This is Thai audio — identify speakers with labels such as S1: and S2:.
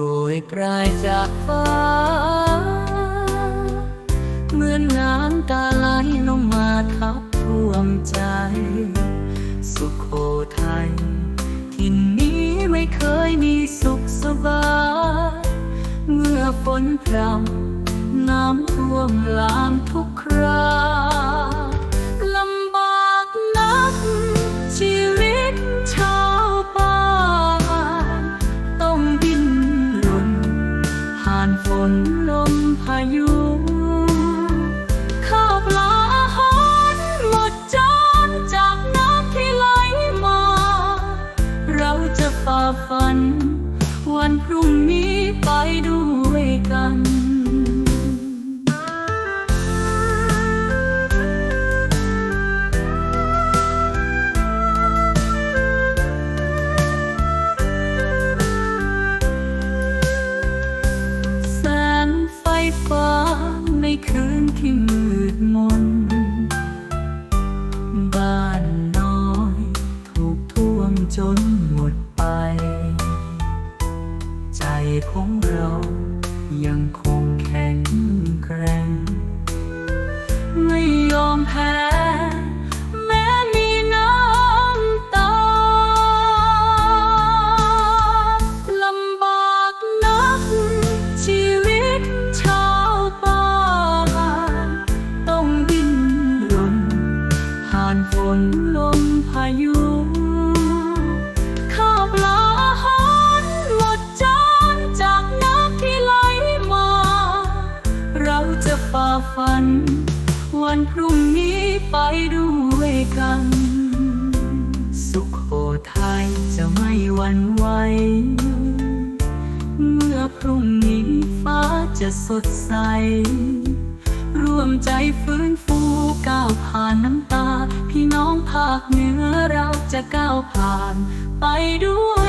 S1: รยปลายจากฟ้า เหมือนน้ำตาไหลลงมาทับท่วมใจ สุขโขทัยที่นนี้ไม่เคยมีสุขสบาย เมื่อฝนพรำน้ำท่วมลามทุกคราานฝนลมพายุข้าวปลาอาหารหมดจานจากน้ำที่ไหลมา เราจะฝ่าฟัน วันพรุ่งนี้ไปด้วยกัน นหมดไป ใจของเรายังคงแข็งแกร่ง ฝัน วันพรุ่งนี้ไปด้วยกัน สุขโขทัยจะไม่หวั่นไหวเมื่อพรุ่งนี้ฟ้าจะสดใส ร่วมใจฟื้นฟูก้าวผ่านน้ำตา พี่น้องภาคเหนือเราจะก้าวผ่านไปด้วย